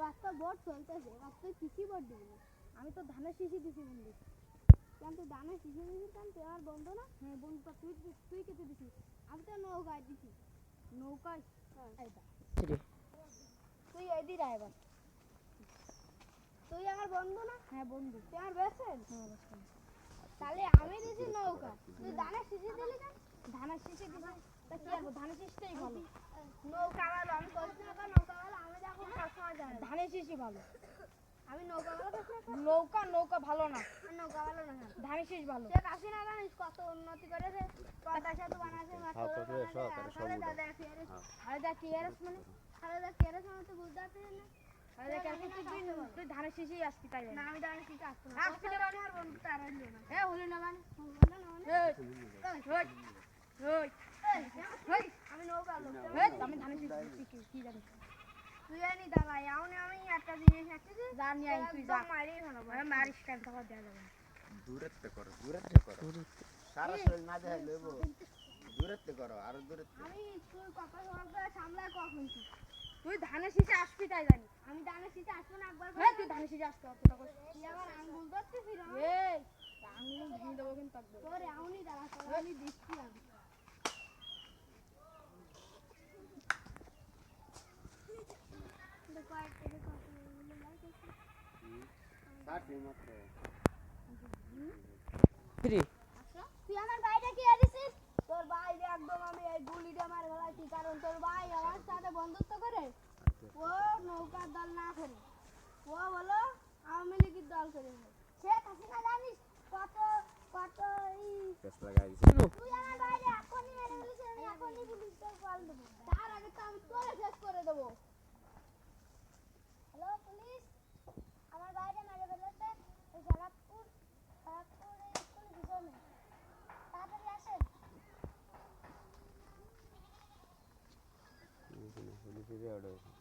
রাস্তা বোট চলতেছে রাস্তা কৃষি বোট দিবি আমি তো ধানের শিশি দিছি বন্ধু। কেন তুই ধানের শিশি দিছিস কেন? তুই আমার বন্ধু না? হ্যাঁ বন্ধু তা তুই তুই- কেটে দিছিস? আমি তো নৌকায় দিছি। নৌকায়? হ্যাঁ। তুই এদি ড্রাইভার তুই আমার বন্ধু না? হ্যাঁ বন্ধু। তুই আমার বেস্ট ফ্রেন্ড হ্যাঁ বেস্ট ফ্রেন্ড তাহলে আমি দিছি নৌকা। তুই ধানের শিশি দিলি কেন? ধানের শিশি দিছি তা কি আর ধানের শিশিটাই ভালো নৌকা ভালো। আমি নৌকা ভালো আমি দেখো সবসময় জানি ধানের শিশি ভালো। আমি নৌকা ভালো নৌকা নৌকা ভালো না। নৌকা ভালো না ধানের শীষ ভালো। সে কাশি না জানিস কত উন্নতি করেছে। পদ্মা সেতু বানাছে মেট্রো হাত রেল পাশে আর খালেদা সম্মতি। জিয়া TRS হ্যাঁ। খালেদা TRS মানে খালেদা TRS মানে তো বুঝতে পারছিস না। তুই ধানের শীষই আসবি তাই না আমি ধানের শীষে আসব না আসবি না মানে আর বন্ধু তার হইল না এ হইল না মানে হইল না মানে এই এই এই আমি নৌকা লোক আমি ধানের শীষ কি কি জানিস তুই জানি দাঁড়াই আমি আমি একটা জিনিস একটা জানি আই তুই যা মারি না মারিস কেন তখন দেয়া যাবে না। করো দূরত্বে করো সারা শরীর না দেখাই লইব দূরত্বে করো। আরও দূরত্বে আমি তুই কথা বলতে সামলায় কখন তুই তুই ধানের শীষে আসবি তাই জানি আমি ধানের শীষে আসব না একবার। হ্যাঁ তুই ধানের শীষে আসতে হবে। তুই আবার আঙ্গুল ধরতেছিস আঙ্গুল ভেঙে দেবো কিন্তু তোরে আউনি দাঁড়া আমি দেখছি আমি। কারণ তোর ভাই আমার সাথে বন্ধুত্ব করে ও নৌকার দল না করে ও বলো আওয়ামী লীগের দল করে শেখ হাসিনা জানিস কত কত feliz día.